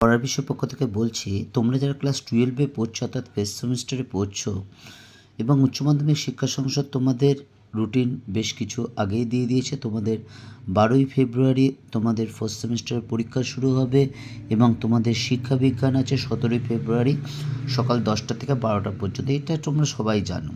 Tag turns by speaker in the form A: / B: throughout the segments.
A: পড়ার বিষয় পক্ষ থেকে বলছি, তোমরা যারা ক্লাস টুয়েলভে পড়ছো, অর্থাৎ ফার্স্ট সেমিস্টারে পড়ছো এবং উচ্চ মাধ্যমিক শিক্ষা সংসদ তোমাদের রুটিন বেশ কিছু আগেই দিয়ে দিয়েছে। তোমাদের বারোই ফেব্রুয়ারি তোমাদের ফার্স্ট সেমিস্টারের পরীক্ষা শুরু হবে এবং তোমাদের শিক্ষা বিজ্ঞান আছে সতেরোই ফেব্রুয়ারি সকাল দশটা থেকে বারোটা পর্যন্ত। এটা তোমরা সবাই জানো।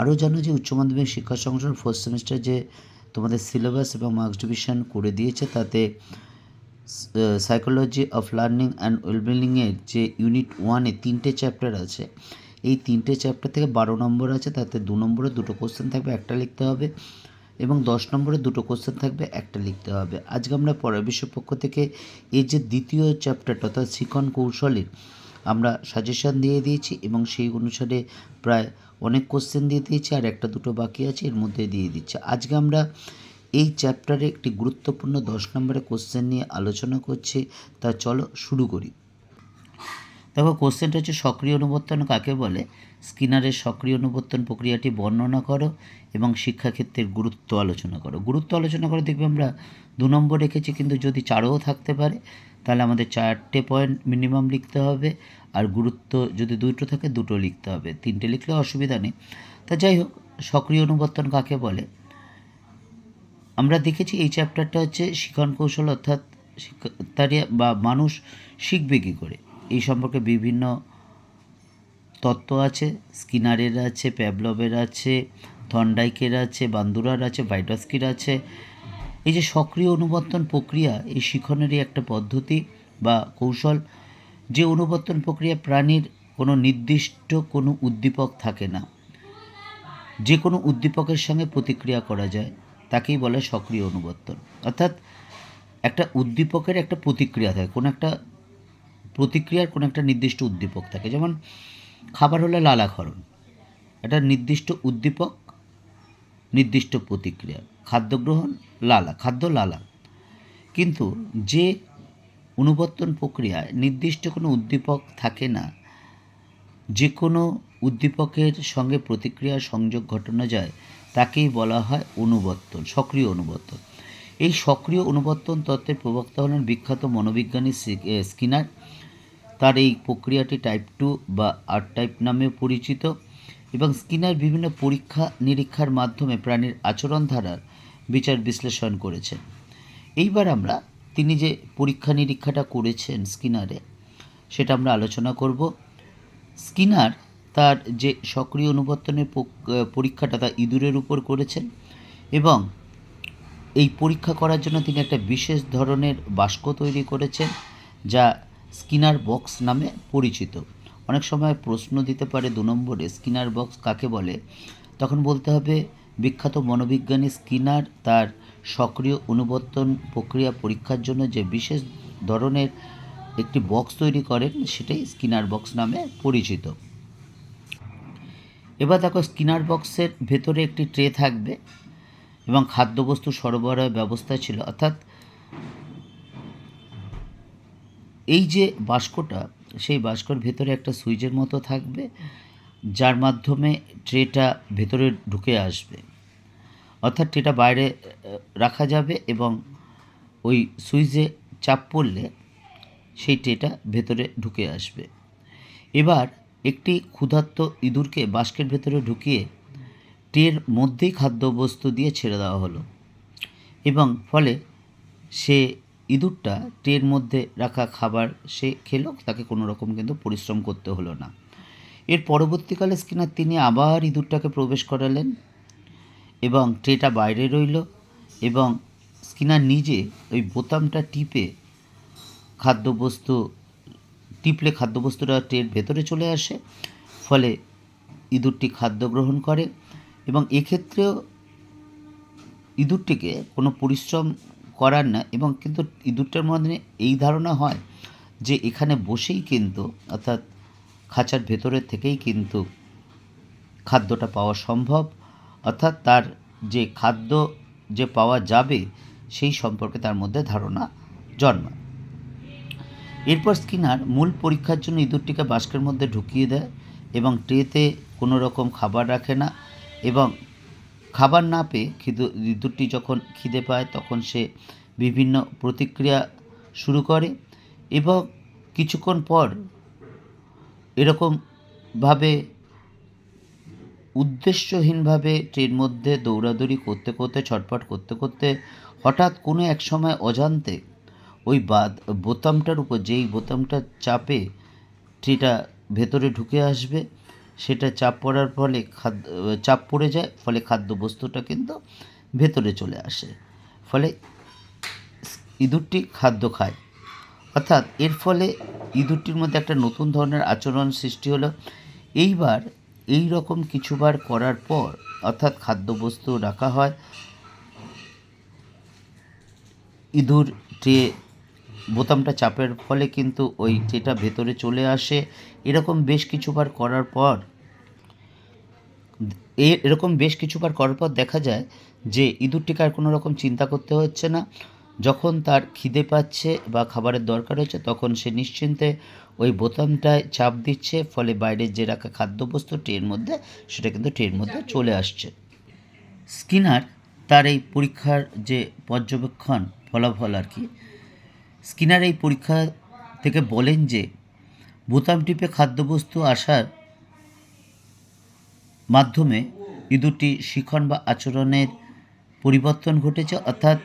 A: আরও জানো যে উচ্চ মাধ্যমিক শিক্ষা সংসদ ফার্স্ট সেমিস্টার যে তোমাদের সিলেবাস এবং মার্কস ডিভিশন করে দিয়েছে, তাতে সাইকোলজি অফ লার্নিং অ্যান্ড ওয়েলবিলিংয়ের যে ইউনিট ওয়ানে তিনটে চ্যাপ্টার আছে, এই তিনটে চ্যাপ্টার থেকে বারো নম্বর আছে, তাতে দু নম্বরে দুটো কোশ্চেন থাকবে, একটা লিখতে হবে এবং দশ নম্বরে দুটো কোশ্চেন থাকবে, একটা লিখতে হবে। আজকে আমরা বিষয় পক্ষ থেকে এই যে দ্বিতীয় চ্যাপ্টারটা অর্থাৎ শিখন কৌশলের, আমরা সাজেশন দিয়ে দিয়েছি এবং সেই অনুসারে প্রায় অনেক কোশ্চেন দিয়ে দিয়েছি, আর একটা দুটো বাকি আছে, এর মধ্যে দিয়ে দিচ্ছে। আজকে আমরা এই চ্যাপ্টারে একটি গুরুত্বপূর্ণ দশ নম্বরের কোশ্চেন নিয়ে আলোচনা করছি। তা চলো শুরু করি। দেখো কোশ্চেনটা হচ্ছে সক্রিয় অনুবর্তন কাকে বলে? স্কিনারের সক্রিয় অনুবর্তন প্রক্রিয়াটি বর্ণনা করো এবং শিক্ষাক্ষেত্রের গুরুত্ব আলোচনা করো। গুরুত্ব আলোচনা করে দেখবে আমরা দু নম্বর রেখেছি, কিন্তু যদি চারও থাকতে পারে, তাহলে আমাদের চারটে পয়েন্ট মিনিমাম লিখতে হবে। আর গুরুত্ব যদি দুটো থাকে, দুটো লিখতে হবে। তিনটে লিখলে অসুবিধা নেই। তা যাই হোক, সক্রিয় অনুবর্তন কাকে বলে? আমরা দেখেছি এই চ্যাপ্টারটা হচ্ছে শিখন কৌশল অর্থাৎ শিক্ষা তার বা মানুষ শিখবে কী করে? এই সম্পর্কে বিভিন্ন তত্ত্ব আছে, স্কিনারের আছে প্যাবলবের আছে থন্ডাইকের আছে, বান্দুরার আছে ভাইটস্কির আছে। এই যে সক্রিয় অনুবর্তন প্রক্রিয়া, এই শিখনেরই একটা পদ্ধতি বা কৌশল। যে অনুবর্তন প্রক্রিয়া প্রাণীর কোনো নির্দিষ্ট কোনো উদ্দীপক থাকে না। যে কোনো উদ্দীপকের সঙ্গে প্রতিক্রিয়া করা যায়। তাকেই বলে সক্রিয় অনুবর্তন। অর্থাৎ একটা উদ্দীপকের একটা প্রতিক্রিয়া থাকে, কোনো একটা প্রতিক্রিয়ার কোনো একটা নির্দিষ্ট উদ্দীপক থাকে। যেমন খাবার হলে লালাক্ষরণ, একটা নির্দিষ্ট উদ্দীপক, নির্দিষ্ট প্রতিক্রিয়া। খাদ্য গ্রহণ, লালা, খাদ্য লালা। কিন্তু যে অনুবর্তন প্রক্রিয়ায় নির্দিষ্ট কোনো উদ্দীপক থাকে না, যে কোনো উদ্দীপকের সঙ্গে প্রতিক্রিয়া সংযোগ ঘটানো যায় তাকেই বলা হয় অনুবর্তন, সক্রিয় অনুবর্তন। এই সক্রিয় অনুবর্তন তত্ত্বের প্রবক্তা হলেন বিখ্যাত মনোবিজ্ঞানী স্কিনার। তার এই প্রক্রিয়াটি টাইপ টু বা আর টাইপ নামেও পরিচিত এবং স্কিনার বিভিন্ন পরীক্ষা নিরীক্ষার মাধ্যমে প্রাণীর আচরণ ধারার বিচার বিশ্লেষণ করেছেন। এইবার আমরা তিনি যে পরীক্ষা নিরীক্ষাটা করেছেন স্কিনারে, সেটা আমরা আলোচনা করব। স্কিনার তার যে সক্রিয় অনুবর্তনের পরীক্ষাটা তা ইঁদুরের উপর করেছেন এবং এই পরীক্ষা করার জন্য তিনি একটা বিশেষ ধরনের বাস্ক তৈরি করেছেন যা স্কিনার বক্স নামে পরিচিত। অনেক সময় প্রশ্ন দিতে পারে দু নম্বরে, স্কিনার বক্স কাকে বলে? তখন বলতে হবে, বিখ্যাত মনোবিজ্ঞানী স্কিনার তার সক্রিয় অনুবর্তন প্রক্রিয়া পরীক্ষার জন্য যে বিশেষ ধরনের একটি বক্স তৈরি করেন, সেটাই স্কিনার বক্স নামে পরিচিত। এবার দেখো স্কিনার বক্সের ভেতরে একটি ট্রে থাকবে এবং খাদ্যবস্তু সরবরাহ ব্যবস্থা ছিল। অর্থাৎ এই যে বাস্কটা সেই বাস্কর ভেতরে একটা সুইচের মতো থাকবে, যার মাধ্যমে ট্রেটা ভেতরে ঢুকে আসবে। অর্থাৎ ট্রেটা বাইরে রাখা যাবে এবং ওই সুইচে চাপ পড়লে সেই ট্রেটা ভেতরে ঢুকে আসবে। এবার একটি ক্ষুধার্ত ইঁদুরকে বাস্কের ভেতরে ঢুকিয়ে ট্রের মধ্যেই খাদ্যবস্তু দিয়ে ছেড়ে দেওয়া হলো এবং ফলে সে ইঁদুরটা ট্রের মধ্যে রাখা খাবার সে খেলো, তাকে কোনো রকম কিন্তু পরিশ্রম করতে হলো না। এর পরবর্তীকালে স্কিনার তিনি আবার ইঁদুরটাকে প্রবেশ করালেন এবং ট্রেটা বাইরে রইল এবং স্কিনার নিজে ওই বোতামটা টিপে খাদ্যবস্তু টিপলে খাদ্যবস্তুটা ট্রের ভেতরে চলে আসে, ফলে ইঁদুরটি খাদ্য গ্রহণ করে এবং এক্ষেত্রেও ইঁদুরটিকে কোনো পরিশ্রম করার না এবং কিন্তু ইঁদুরটার মধ্যে এই ধারণা হয় যে এখানে বসেই কিন্তু, অর্থাৎ খাঁচার ভেতরের থেকেই কিন্তু খাদ্যটা পাওয়া সম্ভব, অর্থাৎ তার যে খাদ্য যে পাওয়া যাবে সেই সম্পর্কে তার মধ্যে ধারণা জন্মায়। এরপর স্কিনার মূল পরীক্ষার জন্য ইঁদুরটিকে বাস্কের মধ্যে ঢুকিয়ে দেয় এবং ট্রেতে কোনো রকম খাবার রাখে না এবং খাবার না পেয়ে খিদু, ইঁদুরটি যখন খিদে পায় তখন সে বিভিন্ন প্রতিক্রিয়া শুরু করে এবং কিছুক্ষণ পর এরকমভাবে উদ্দেশ্যহীনভাবে ট্রেন মধ্যে দৌড়াদৌড়ি করতে করতে, ছটফট করতে করতে হঠাৎ কোনো এক সময় অজান্তে ওই বাদ, বোতামটার উপর, যেই বোতামটা চাপে ট্রেটা ভেতরে ঢুকে আসবে, সেটা চাপ পড়ার ফলে খাদ্য, চাপ পড়ে যায়, ফলে খাদ্যবস্তুটা কিন্তু ভেতরে চলে আসে। ফলে ইঁদুরটি খাদ্য খায়। অর্থাৎ এর ফলে ইঁদুরটির মধ্যে একটা নতুন ধরনের আচরণ সৃষ্টি হলো। এইবার এই রকম কিছুবার করার পর, অর্থাৎ খাদ্যবস্তু রাখা হয়, ইঁদুর ট্রে বোতামটা চাপের ফলে কিন্তু ওই যেটা ভেতরে চলে আসে, এরকম বেশ কিছুবার করার পর এরকম বেশ কিছুবার করার পর দেখা যায় যে ইঁদুরটিকে আর কোনো রকম চিন্তা করতে হচ্ছে না। যখন তার খিদে পাচ্ছে বা খাবারের দরকার হচ্ছে, তখন সে নিশ্চিন্তে ওই বোতামটায় চাপ দিচ্ছে, ফলে বাইরের যে রাখা খাদ্যবস্তু ট্রের মধ্যে সেটা কিন্তু ট্রের মধ্যে চলে আসছে। স্কিনার তার এই পরীক্ষার যে পর্যবেক্ষণ, ফলাফল আর কি স্কিনার এই পরীক্ষা থেকে বলেন যে, বোতাম টিপে খাদ্যবস্তু আসার মাধ্যমে ইঁদুরটি শিখন বা আচরণের পরিবর্তন ঘটেছে। অর্থাৎ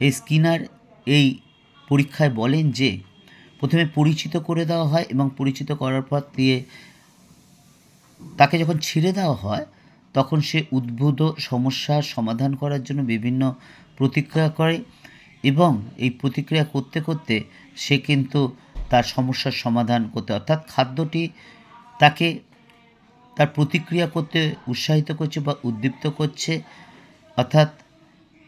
A: এই স্কিনার এই পরীক্ষায় বলেন যে, প্রথমে পরিচিত করে দেওয়া হয় এবং পরিচিত করার পর দিয়ে তাকে যখন ছেড়ে দেওয়া হয়, তখন সে উদ্ভূত সমস্যার সমাধান করার জন্য বিভিন্ন প্রতিক্রিয়া করে। এবং এই প্রতিক্রিয়া করতে করতে সে কিন্তু তার সমস্যার সমাধান করতে অর্থাৎ খাদ্যটি তাকে তার প্রতিক্রিয়া করতে উৎসাহিত করছে বা উদ্দীপ্ত করছে। অর্থাৎ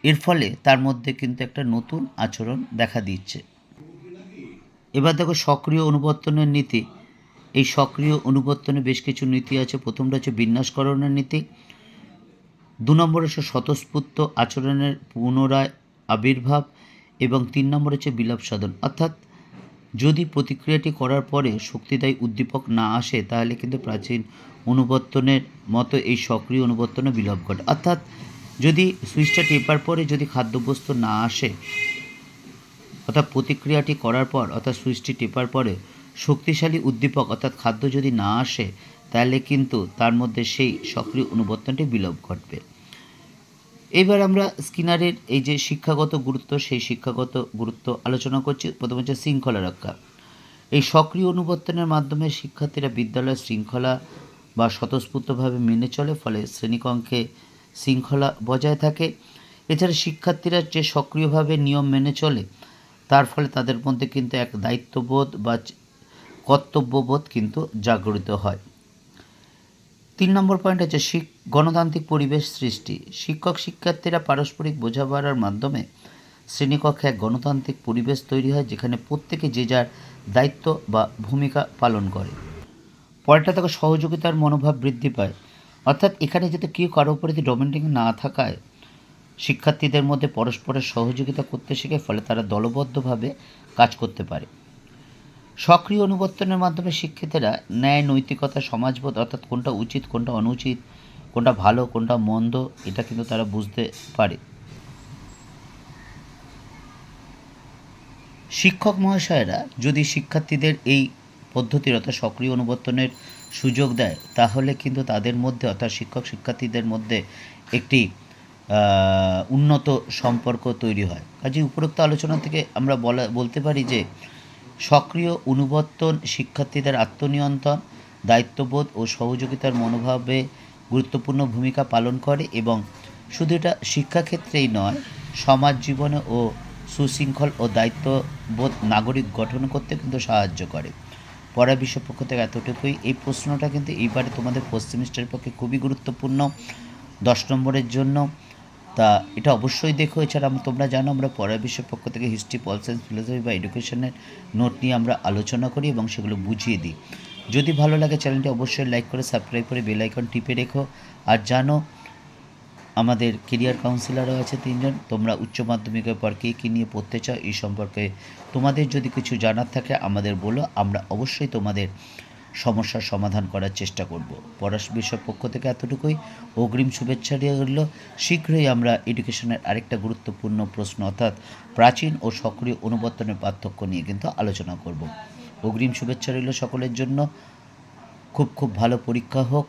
A: এর ফলে তার মধ্যে কিন্তু একটা নতুন আচরণ দেখা দিচ্ছে। এবার দেখো সক্রিয় অনুবর্তনের নীতি। এই সক্রিয় অনুবর্তনে বেশ কিছু নীতি আছে। প্রথমটা হচ্ছে বিন্যাসকরণের নীতি। দু নম্বর হচ্ছে স্বতঃস্ফূর্ত আচরণের পুনরায় আবির্ভাব। এবং তিন নম্বর হচ্ছে বিলাপ সাধন। অর্থাৎ যদি প্রতিক্রিয়াটি করার পরে শক্তিদায়ী উদ্দীপক না আসে, তাহলে কিন্তু প্রাচীন অনুবর্তনের মতো এই সক্রিয় অনুবর্তনে বিলোপ ঘটে। অর্থাৎ যদি সুইচটা টেপার পরে যদি খাদ্যবস্তু না আসে, অর্থাৎ প্রতিক্রিয়াটি করার পর, অর্থাৎ সুইচটি টেপার পরে শক্তিশালী উদ্দীপক, অর্থাৎ খাদ্য যদি না আসে, তাহলে কিন্তু তার মধ্যে সেই সক্রিয় অনুবর্তনটি বিলোপ ঘটবে। এবার আমরা স্কিনারের এই যে শিক্ষাগত গুরুত্ব, সেই শিক্ষাগত গুরুত্ব আলোচনা করছি। প্রথম হচ্ছে শৃঙ্খলা রক্ষা। এই সক্রিয় অনুবর্তনের মাধ্যমে শিক্ষার্থীরা বিদ্যালয়ের শৃঙ্খলা বা স্বতঃস্ফূর্তভাবে মেনে চলে, ফলে শ্রেণীকক্ষে শৃঙ্খলা বজায় থাকে। এছাড়া শিক্ষার্থীরা যে সক্রিয়ভাবে নিয়ম মেনে চলে, তার ফলে তাদের মধ্যে কিন্তু এক দায়িত্ববোধ বা কর্তব্যবোধ কিন্তু জাগরিত হয়। তিন নম্বর পয়েন্ট হচ্ছে শিক গণতান্ত্রিক পরিবেশ সৃষ্টি। শিক্ষক শিক্ষার্থীরা পারস্পরিক বোঝাপড়ার মাধ্যমে শ্রেণীকক্ষে এক গণতান্ত্রিক পরিবেশ তৈরি হয়, যেখানে প্রত্যেকে যে যার দায়িত্ব বা ভূমিকা পালন করে। পরেরটা থেকে সহযোগিতার মনোভাব বৃদ্ধি পায়। অর্থাৎ এখানে যাতে কেউ কারও উপরে ডোমেন্টিং না থাকায়, শিক্ষার্থীদের মধ্যে পরস্পরের সহযোগিতা করতে শেখে, ফলে তারা দলবদ্ধভাবে কাজ করতে পারে। সক্রিয় অনুবর্তনের মাধ্যমে শিক্ষিতেরা ন্যায়, নৈতিকতা, সমাজবোধ, অর্থাৎ কোনটা উচিত, কোনটা অনুচিত কোনটা ভালো, কোনটা মন্দ, এটা কিন্তু তারা বুঝতে পারে। শিক্ষক মহাশয়রা যদি শিক্ষার্থীদের এই পদ্ধতির অর্থাৎ সক্রিয় অনুবর্তনের সুযোগ দেয়, তাহলে কিন্তু তাদের মধ্যে অর্থাৎ শিক্ষক শিক্ষার্থীদের মধ্যে একটি উন্নত সম্পর্ক তৈরি হয়। কাজে উপরোক্ত আলোচনা থেকে আমরা বলা, বলতে পারি যে সক্রিয় অনুবর্তন শিক্ষার্থীদের আত্মনিয়ন্ত্রণ, দায়িত্ববোধ ও সহযোগিতার মনোভাবে গুরুত্বপূর্ণ ভূমিকা পালন করে এবং শুধু এটা শিক্ষাক্ষেত্রেই নয়, সমাজ জীবনে ও সুশৃঙ্খল ও দায়িত্ববোধ নাগরিক গঠন করতে কিন্তু সাহায্য করে। পড়া বিষয় পক্ষ থেকে এতটুকুই। এই প্রশ্নটা কিন্তু এইবারে তোমাদের ফোর্থ সেমিস্টারের পক্ষে খুবই গুরুত্বপূর্ণ। দশ নম্বরের জন্য। তা এটা অবশ্যই দেখো। এছাড়া তোমরা জানো, আমরা পড়ার বিষয়ের পক্ষ থেকে হিস্ট্রি পল সায়েন্স ফিলোসফি বা এডুকেশনের নোট নিয়ে আমরা আলোচনা করি এবং সেগুলো বুঝিয়ে দিই। যদি ভালো লাগে, চ্যানেলটি অবশ্যই লাইক করে, সাবস্ক্রাইব করে বেল আইকন টিপে রেখো। আর জানো, আমাদের কেরিয়ার কাউন্সিলারও আছে তিনজন। তোমরা উচ্চ মাধ্যমিকের পর কে কী নিয়ে পড়তে চাও এই সম্পর্কে তোমাদের যদি কিছু জানার থাকে, আমাদের বলো। আমরা অবশ্যই তোমাদের সমস্যার সমাধান করার চেষ্টা করব। পড়াশ বিষয় পক্ষ থেকে এতটুকুই। অগ্রিম শুভেচ্ছা দিয়ে রইল। শীঘ্রই আমরা এডুকেশনের আরেকটা গুরুত্বপূর্ণ প্রশ্ন, অর্থাৎ প্রাচীন ও সক্রিয় অনুবর্তনের পার্থক্য নিয়ে কিন্তু আলোচনা করব। অগ্রিম শুভেচ্ছা রইল সকলের জন্য। খুব খুব ভালো পরীক্ষা হোক।